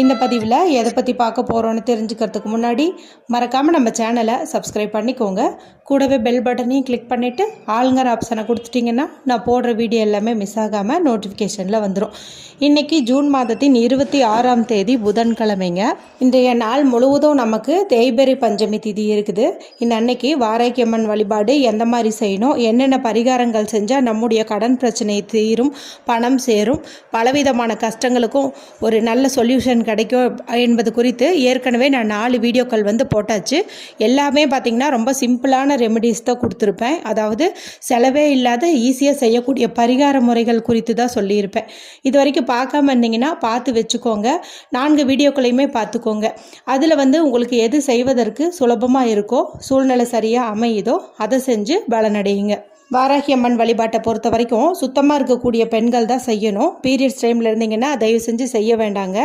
இந்த பதிவில் எதை பற்றி பார்க்க போகிறோன்னு தெரிஞ்சுக்கிறதுக்கு முன்னாடி மறக்காமல் நம்ம சேனலை சப்ஸ்கிரைப் பண்ணிக்கோங்க. கூடவே பெல் பட்டனையும் கிளிக் பண்ணிவிட்டு ஆளுங்கிற ஆப்ஷனை கொடுத்துட்டிங்கன்னா நான் போடுற வீடியோ எல்லாமே மிஸ் ஆகாமல் நோட்டிஃபிகேஷனில் வந்துடும் இன்றைக்கி ஜூன் மாதத்தின் இருபத்தி ஆறாம் தேதி புதன்கிழமைங்க. இன்றைய நாள் முழுவதும் நமக்கு தேய்பெரி பஞ்சமி திதி இருக்குது. இந்த அன்னைக்கு வாராக்கியம்மன் வழிபாடு எந்த மாதிரி செய்யணும் என்னென்ன பரிகாரங்கள் செஞ்சால் நம்முடைய கடன் பிரச்சனை தீரும் பணம் சேரும் பலவிதமான கஷ்டங்களுக்கும் ஒரு நல்ல சொல்யூஷன் கிடைக்கும் என்பது குறித்து ஏற்கனவே நான் நாலு வீடியோக்கள் வந்து போட்டாச்சு. எல்லாமே பார்த்திங்கன்னா ரொம்ப சிம்பிளான ரெமெடிஸ் தான் கொடுத்துருப்பேன். அதாவது செலவே இல்லாத ஈஸியாக செய்யக்கூடிய பரிகார முறைகள் குறித்து தான் சொல்லியிருப்பேன். இது வரைக்கும் பார்க்காம இருந்தீங்கன்னா பார்த்து வச்சுக்கோங்க. நான்கு வீடியோக்களையுமே பார்த்துக்கோங்க. அதில் வந்து உங்களுக்கு எது செய்வதற்கு சுலபமாக இருக்கோ சூழ்நிலை சரியாக அமையுதோ அதை செஞ்சு பலனடையுங்க. வாராகியம்மன் வழிபாட்டை பொறுத்த வரைக்கும் சுத்தமாக இருக்கக்கூடிய பெண்கள் தான் செய்யணும். பீரியட்ஸ் டைமில் இருந்தீங்கன்னா தயவு செஞ்சு செய்ய வேண்டாங்க.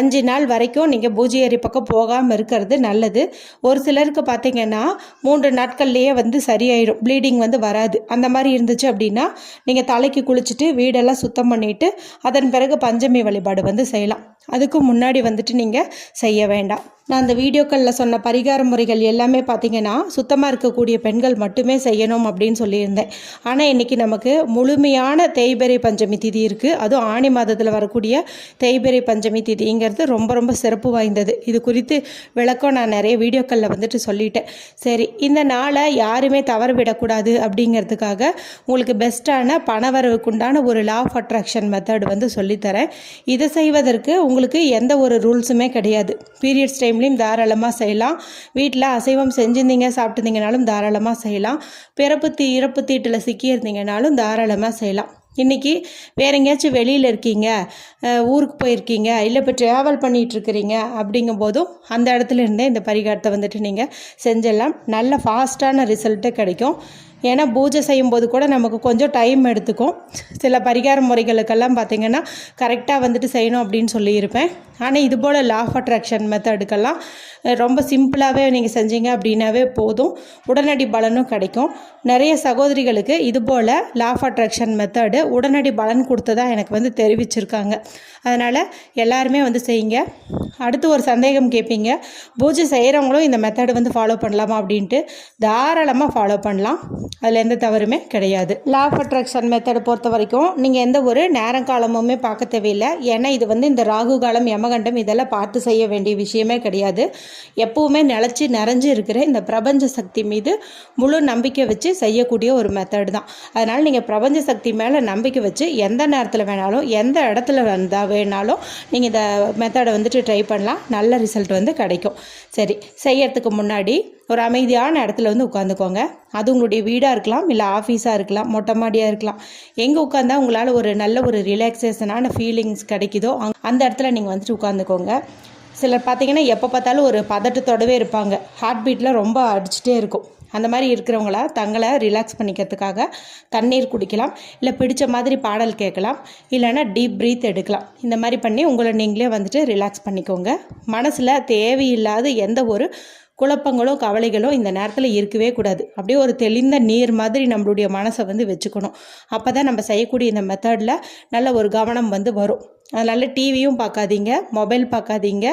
அஞ்சு நாள் வரைக்கும் நீங்கள் பூஜை அறை பக்கம் போகாமல் இருக்கிறது நல்லது. ஒரு சிலருக்கு பார்த்தீங்கன்னா மூன்று நாட்கள்லேயே வந்து சரியாயிடும் ப்ளீடிங் வந்து வராது. அந்த மாதிரி இருந்துச்சு அப்படின்னா நீங்கள் தலைக்கு குளிச்சுட்டு வீடெல்லாம் சுத்தம் பண்ணிவிட்டு அதன் பிறகு பஞ்சமி வழிபாடு வந்து செய்யலாம். அதுக்கு முன்னாடி வந்துட்டு நீங்கள் செய்ய வேண்டாம். நான் அந்த வீடியோக்களில் சொன்ன பரிகார முறைகள் எல்லாமே பார்த்தீங்கன்னா சுத்தமாக இருக்கக்கூடிய பெண்கள் மட்டுமே செய்யணும் அப்படின்னு சொல்லியிருந்தேன். ஆனால் இன்றைக்கி நமக்கு முழுமையான தேய்பெரை பஞ்சமி திதி இருக்குது அதுவும் ஆணி மாதத்தில் வரக்கூடிய தேய்பெரை பஞ்சமி திதிங்கிறது ரொம்ப ரொம்ப சிறப்பு வாய்ந்தது. இது குறித்து விளக்கம் நான் நிறைய வீடியோக்களில் வந்துட்டு சொல்லிட்டேன். சரி இந்த நாளை யாருமே தவற விடக்கூடாது அப்படிங்கிறதுக்காக உங்களுக்கு பெஸ்ட்டான பணவரவுக்குண்டான ஒரு லா ஆஃப் அட்ராக்ஷன் மெத்தட் வந்து சொல்லித்தரேன். இதை செய்வதற்கு உங்களுக்கு எந்த ஒரு ரூல்ஸுமே கிடையாது. பீரியட்ஸ் டைம்லேயும் தாராளமாக செய்யலாம். வீட்டில் அசைவம் செஞ்சிருந்தீங்க சாப்பிட்டுருந்தீங்கனாலும் தாராளமாக செய்யலாம். பிறப்பு இறப்பு தீட்டில் சிக்கியிருந்தீங்கனாலும் தாராளமாக செய்யலாம். இன்றைக்கி வேற எங்கேயாச்சும் வெளியில் இருக்கீங்க ஊருக்கு போயிருக்கீங்க இல்லை இப்போ ட்ராவல் பண்ணிகிட்ருக்கிறீங்க அப்படிங்கும்போதும் அந்த இடத்துல இருந்தே இந்த பரிகாரத்தை வந்துட்டு நீங்கள் செஞ்சிடலாம். நல்ல ஃபாஸ்ட்டான ரிசல்ட்டு கிடைக்கும். ஏன்னா பூஜை செய்யும்போது கூட நமக்கு கொஞ்சம் டைம் எடுத்துக்கும். சில பரிகார முறைகளுக்கெல்லாம் பார்த்திங்கன்னா கரெக்டாக வந்துட்டு செய்யணும் அப்படின்னு சொல்லியிருப்பேன். ஆனால் இது போல் லா ஆஃப் அட்ராக்ஷன் மெத்தடுக்கெல்லாம் ரொம்ப சிம்பிளாகவே நீங்கள் செஞ்சீங்க அப்படின்னாவே போதும். உடனடி பலனும் கிடைக்கும். நிறைய சகோதரிகளுக்கு இது போல் லா ஆஃப் அட்ராக்ஷன் மெத்தடு உடனடி பலன் கொடுத்ததா எனக்கு வந்து தெரிவிச்சிருக்காங்க. அதனால் எல்லாருமே வந்து செய்யுங்க. அடுத்து ஒரு சந்தேகம் கேட்பீங்க பூஜை செய்கிறவங்களும் இந்த மெத்தடு வந்து ஃபாலோ பண்ணலாமா அப்படின்ட்டு தாராளமாக ஃபாலோ பண்ணலாம். அதில் எந்த தவறுமே கிடையாது. லா ஆஃப் அட்ராக்ஷன் மெத்தடை பொறுத்த வரைக்கும் நீங்கள் எந்த ஒரு நேரங்காலமுமே பார்க்க தேவையில்லை. ஏன்னா இது வந்து இந்த ராகு காலம் யமகண்டம் இதெல்லாம் பார்த்து செய்ய வேண்டிய விஷயமே கிடையாது. எப்பவுமே நிலச்சி நிறைஞ்சு இருக்கிற இந்த பிரபஞ்ச சக்தி மீது முழு நம்பிக்கை வச்சு செய்யக்கூடிய ஒரு மெத்தடு தான். அதனால் நீங்கள் பிரபஞ்ச சக்தி மேலே நம்பிக்கை வச்சு எந்த நேரத்தில் வேணாலும் எந்த இடத்துல வந்தால் வேணாலும் நீங்கள் இந்த மெத்தடை வந்துட்டு ட்ரை பண்ணலாம். நல்ல ரிசல்ட் வந்து கிடைக்கும். சரி செய்யறதுக்கு முன்னாடி ஒரு அமைதியான இடத்துல வந்து உட்காந்துக்கோங்க. அது உங்களுடைய வீடாக இருக்கலாம் இல்லை ஆஃபீஸாக இருக்கலாம் மொட்டை மாடியாக இருக்கலாம். எங்கே உட்காந்தா உங்களால் ஒரு நல்ல ஒரு ரிலாக்ஸேஷனான ஃபீலிங்ஸ் கிடைக்குதோ அந்த இடத்துல நீங்கள் வந்துட்டு உட்காந்துக்கோங்க. சிலர் பார்த்தீங்கன்னா எப்போ பார்த்தாலும் ஒரு பதட்டத்தோடவே இருப்பாங்க. ஹார்ட் பீட்லாம் ரொம்ப அடிச்சுட்டே இருக்கும். அந்த மாதிரி இருக்கிறவங்கள தங்களை ரிலாக்ஸ் பண்ணிக்கிறதுக்காக தண்ணீர் குடிக்கலாம் இல்லை பிடிச்ச மாதிரி பாடல் கேட்கலாம் இல்லைன்னா டீப் ப்ரீத் எடுக்கலாம். இந்த மாதிரி பண்ணி உங்களை நீங்களே வந்துட்டு ரிலாக்ஸ் பண்ணிக்கோங்க. மனசில் தேவையில்லாத எந்த ஒரு குழப்பங்களோ கவலைகளோ இந்த நேரத்தில் இருக்கவே கூடாது. அப்படியே ஒரு தெளிந்த நீர் மாதிரி நம்மளுடைய மனசை வந்து வச்சுக்கணும். அப்போ தான் நம்ம செய்யக்கூடிய இந்த மெத்தடில் நல்ல ஒரு கவனம் வந்து வரும். அதனால் டிவியும் பார்க்காதீங்க மொபைல் பார்க்காதீங்க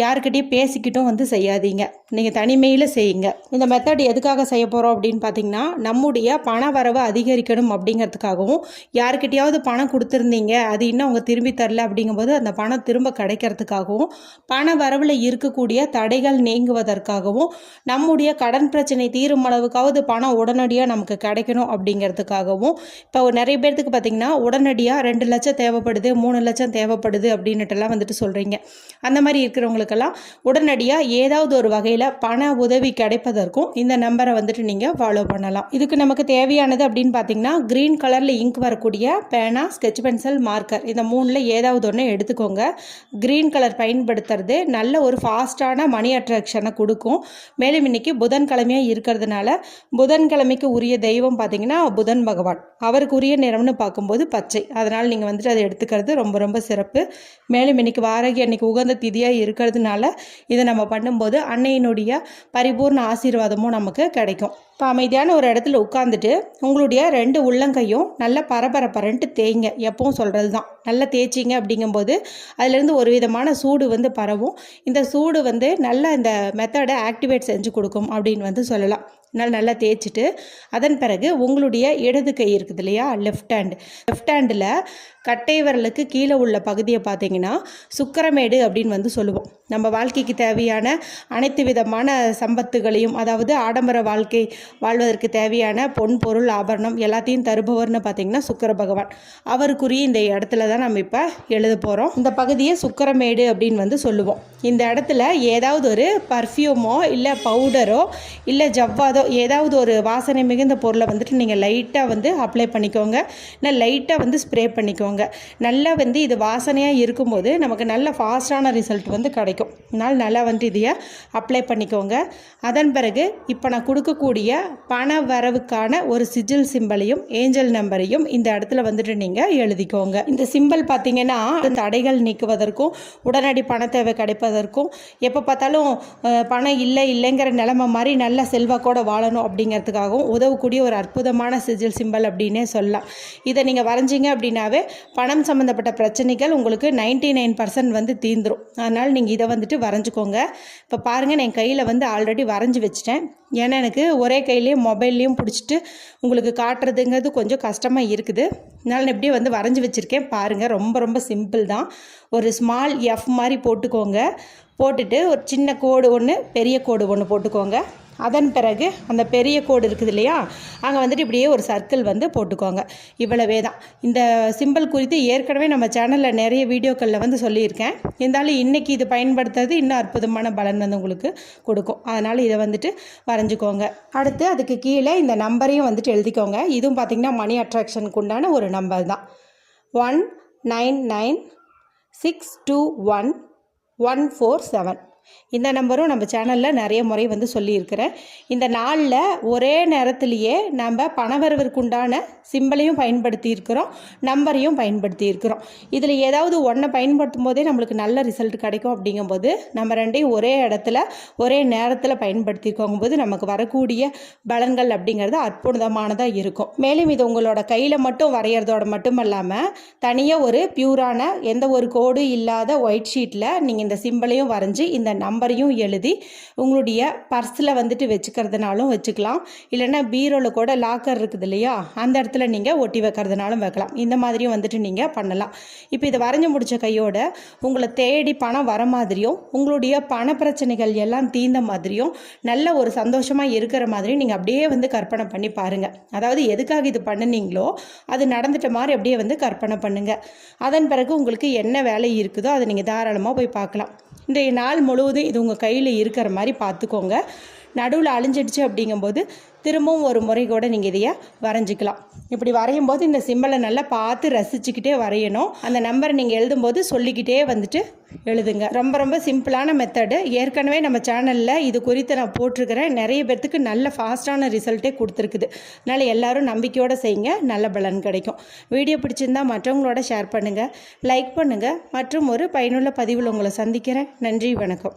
யாருக்கிட்டையும் பேசிக்கிட்டும் வந்து செய்யாதீங்க. நீங்கள் தனிமையில் செய்யுங்க. இந்த மெத்தட் எதுக்காக செய்ய போகிறோம் அப்படின்னு பார்த்தீங்கன்னா நம்முடைய பண வரவு அதிகரிக்கணும் அப்படிங்கிறதுக்காகவும் யாருக்கிட்டையாவது பணம் கொடுத்துருந்தீங்க அது இன்னும் அவங்க திரும்பி தரல அப்படிங்கும்போது அந்த பணம் திரும்ப கிடைக்கிறதுக்காகவும் பண வரவில் இருக்கக்கூடிய தடைகள் நீங்குவதற்காகவும் நம்முடைய கடன் பிரச்சனை தீரும் அளவுக்காவது பணம் உடனடியாக நமக்கு கிடைக்கணும் அப்படிங்கிறதுக்காகவும் இப்போ நிறைய பேர்த்துக்கு பார்த்தீங்கன்னா உடனடியாக ரெண்டு லட்சம் தேவைப்படுது மூணு லட்சம் தேவைப்படுது அப்படின்னுட்டுலாம் வந்துட்டு சொல்கிறீங்க அந்த மாதிரி இருக்கிறவங்களுக்கெல்லாம் உடனடியாக ஏதாவது ஒரு வகையில் பண உதவி கிடைப்பதற்கும் இந்த நம்பரை வந்துட்டு நீங்கள் ஃபாலோ பண்ணலாம். இதுக்கு நமக்கு தேவையானது அப்படின்னு பார்த்தீங்கன்னா க்ரீன் கலரில் இங்க் வரக்கூடிய பேனா ஸ்கெட்ச் பென்சில் மார்க்கர் இந்த மூணில் ஏதாவது ஒன்று எடுத்துக்கோங்க. க்ரீன் கலர் பயன்படுத்துறது நல்ல ஒரு ஃபாஸ்ட்டான மணி அட்ராக்ஷனை கொடுக்கும். மேலும் இன்னைக்கு புதன்கிழமையாக இருக்கிறதுனால புதன்கிழமைக்கு உரிய தெய்வம் பார்த்தீங்கன்னா புதன் பகவான். அவருக்கு உரிய நிறம்னு பார்க்கும்போது பச்சை. அதனால் நீங்கள் வந்துட்டு அதை எடுத்துக்கிறது ரொம்ப ரொம்ப ரொம்ப சிறப்பு. மேலும் இன்னைக்கு வாரகி அன்னைக்கு உகந்த திதியாக இருக்கிறதுனால இதை நம்ம பண்ணும்போது அன்னையினுடைய பரிபூர்ண ஆசீர்வாதமும் நமக்கு கிடைக்கும். இப்போ அமைதியான ஒரு இடத்துல உட்காந்துட்டு உங்களுடைய ரெண்டு உள்ளங்கையும் நல்லா பரபரப்பரன்ட்டு தேய்ங்க. எப்பவும் சொல்கிறது தான் நல்லா தேய்ச்சிங்க அப்படிங்கும்போது அதுலேருந்து ஒரு விதமான சூடு வந்து பரவும். இந்த சூடு வந்து நல்லா இந்த மெத்தடை ஆக்டிவேட் செஞ்சு கொடுக்கும் அப்படின்னு வந்து சொல்லலாம். நல்லா நல்லா தேய்ச்சிட்டு அதன் பிறகு உங்களுடைய இடது கை இருக்குது இல்லையா? லெஃப்ட் ஹேண்ட் லெஃப்ட் ஹேண்டில் கட்டை விரலுக்கு கீழே உள்ள பகுதியை பார்த்தீங்கன்னா சுக்கரமேடு அப்படின்னு வந்து சொல்லுவோம். நம்ம வாழ்க்கைக்கு தேவையான அனைத்து விதமான சம்பத்துகளையும் அதாவது ஆடம்பர வாழ்க்கை வாழ்வதற்கு தேவையான பொன் பொருள் ஆபரணம் எல்லாத்தையும் தருபவர்னு பார்த்தீங்கன்னா சுக்கர பகவான். அவருக்குரிய இந்த இடத்துல தான் நம்ம இப்போ எழுத போகிறோம் இந்த பகுதியை சுக்கரமேடு அப்படின்னு வந்து சொல்லுவோம். இந்த இடத்துல ஏதாவது ஒரு பர்ஃப்யூமோ இல்லை பவுடரோ இல்லை ஜவ்வாதோ ஏதாவது ஒரு வாசனை மிகுந்த பொருளை வந்துட்டு நீங்கள் லைட்டாக வந்து அப்ளை பண்ணிக்கோங்க. இல்லை லைட்டாக வந்து ஸ்ப்ரே பண்ணிக்கோங்க. நல்லா வந்து இது வாசனையாக இருக்கும்போது நமக்கு நல்ல ஃபாஸ்டான ரிசல்ட் வந்து கிடைக்கும். அதனால் நல்லா வந்து இதையை அப்ளை பண்ணிக்கோங்க. அதன் பிறகு இப்போ நான் கொடுக்கக்கூடிய பண வரவுக்கான ஒரு சிஜில் சிம்பலையும் ஏஞ்சல் நம்பரையும் இந்த இடத்துல வந்துட்டு நீங்கள் எழுதிக்கோங்க. இந்த சிம்பல் பார்த்தீங்கன்னா தடைகள் நீக்குவதற்கும் உடனடி பண தேவை கிடைப்பதற்கும் எப்போ பார்த்தாலும் பணம் இல்லை இல்லைங்கிற நிலைமை மாதிரி நல்ல செல்வாக்கோடு வாழணும் அப்படிங்கிறதுக்காகவும் உதவக்கூடிய ஒரு அற்புதமான சிஜில் சிம்பல் அப்படின்னே சொல்லலாம். இதை நீங்கள் வரைஞ்சிங்க அப்படின்னாவே பணம் சம்மந்தப்பட்ட பிரச்சனைகள் உங்களுக்கு நைன்டி நைன் பர்சன்ட் வந்து தீந்துரும் அதனால் நீங்கள் இதை வந்துட்டு வரைஞ்சிக்கோங்க. இப்போ பாருங்கள் நான் என் கையில் வந்து ஆல்ரெடி வரைஞ்சி வச்சிட்டேன். ஏன்னா எனக்கு ஒரே கையிலையும் மொபைல்லையும் பிடிச்சிட்டு உங்களுக்கு காட்டுறதுங்கிறது கொஞ்சம் கஷ்டமாக இருக்குது. அதனால் நான் இப்படியே வந்து வரைஞ்சி வச்சுருக்கேன். பாருங்கள் ரொம்ப ரொம்ப சிம்பிள் தான். ஒரு ஸ்மால் எஃப் மாதிரி போட்டுக்கோங்க. போட்டுட்டு ஒரு சின்ன கோடு ஒன்று பெரிய கோடு ஒன்று போட்டுக்கோங்க. அதன் பிறகு அந்த பெரிய கோடு இருக்குது இல்லையா அங்கே வந்துட்டு இப்படியே ஒரு சர்க்கிள் வந்து போட்டுக்கோங்க. இவ்வளவே தான். இந்த சிம்பிள் குறித்து ஏற்கனவே நம்ம சேனலில் நிறைய வீடியோக்களில் வந்து சொல்லியிருக்கேன். இருந்தாலும் இன்றைக்கி இது பயன்படுத்துறது இன்னும் அற்புதமான பலன் வந்து உங்களுக்கு கொடுக்கும். அதனால் இதை வந்துட்டு வரைஞ்சிக்கோங்க. அடுத்து அதுக்கு கீழே இந்த நம்பரையும் வந்துட்டு எழுதிக்கோங்க. இதுவும் பார்த்திங்கன்னா மணி அட்ராக்ஷனுக்கு உண்டான ஒரு நம்பர் தான். One nine nine six two one one four seven இந்த நம்பரும் நம்ம சேனலில் நிறைய முறை வந்து சொல்லியிருக்கிறேன். இந்த நாளில் ஒரே நேரத்திலேயே நம்ம பணவரவிற்குண்டான சிம்பிளையும் பயன்படுத்தி இருக்கிறோம் நம்பரையும் பயன்படுத்தி இருக்கிறோம் இதில் ஏதாவது ஒன்றை பயன்படுத்தும் போதே நம்மளுக்கு நல்ல ரிசல்ட் கிடைக்கும் அப்படிங்கும்போது நம்ம ரெண்டையும் ஒரே இடத்துல ஒரே நேரத்தில் பயன்படுத்திக்கோங்கும் போது நமக்கு வரக்கூடிய பலன்கள் அப்படிங்கிறது அற்புதமானதாக இருக்கும். மேலும் இது உங்களோட கையில் மட்டும் வரைகிறதோட மட்டும் இல்லாமல் தனியாக ஒரு பியூரான எந்த ஒரு கோடு இல்லாத ஒயிட் ஷீட்டில் நீங்கள் இந்த சிம்பிளையும் வரைஞ்சி இந்த நம்பரையும் எழுதி உங்களுடைய பர்ஸில் வந்துட்டு வச்சுக்கிறதுனாலும் வச்சுக்கலாம். இல்லைன்னா பீரோவில் கூட லாக்கர் இருக்குது இல்லையா? அந்த இடத்துல நீங்கள் ஒட்டி வைக்கிறதுனாலும் வைக்கலாம். இந்த மாதிரியும் வந்துட்டு நீங்கள் பண்ணலாம். இப்போ இதை வரைஞ்சி முடித்த கையோட உங்களை தேடி பணம் வர மாதிரியும் உங்களுடைய பண பிரச்சனைகள் எல்லாம் தீர்ந்த மாதிரியும் நல்ல ஒரு சந்தோஷமாக இருக்கிற மாதிரியும் நீங்கள் அப்படியே வந்து கற்பனை பண்ணி பாருங்கள் அதாவது எதுக்காக இது பண்ணுனீங்களோ அது நடந்துட்ட மாதிரி அப்படியே வந்து கற்பனை பண்ணுங்கள் அதன் பிறகு உங்களுக்கு என்ன வேலை இருக்குதோ அதை நீங்கள் தாராளமாக போய் பார்க்கலாம். இன்றைய நாள் முழுவதும் இது உங்கள் கையில் இருக்கிற மாதிரி பார்த்துக்கோங்க. நடுவில் அழிஞ்சிடுச்சு அப்படிங்கும்போது திரும்பவும் ஒரு முறை கூட நீங்கள் இதையே வரைஞ்சிக்கலாம். இப்படி வரையும் போது இந்த சிம்பலை நல்லா பார்த்து ரசிச்சுக்கிட்டே வரையணும். அந்த நம்பரை நீங்கள் எழுதும்போது சொல்லிக்கிட்டே வந்துட்டு எழுதுங்க. ரொம்ப ரொம்ப சிம்பிளான மெத்தடு ஏற்கனவே நம்ம சேனலில் இது குறித்து நான் போட்டிருக்கிறேன். நிறைய பேர்த்துக்கு நல்ல ஃபாஸ்ட்டான ரிசல்ட்டே கொடுத்துருக்குது. அதனால் எல்லோரும் நம்பிக்கையோடு செய்யுங்க. நல்ல பலன் கிடைக்கும். வீடியோ பிடிச்சிருந்தா மற்றவங்களோட ஷேர் பண்ணுங்கள் லைக் பண்ணுங்கள் மற்றும் ஒரு பயனுள்ள பதிவில் உங்களை சந்திக்கிறேன். நன்றி வணக்கம்.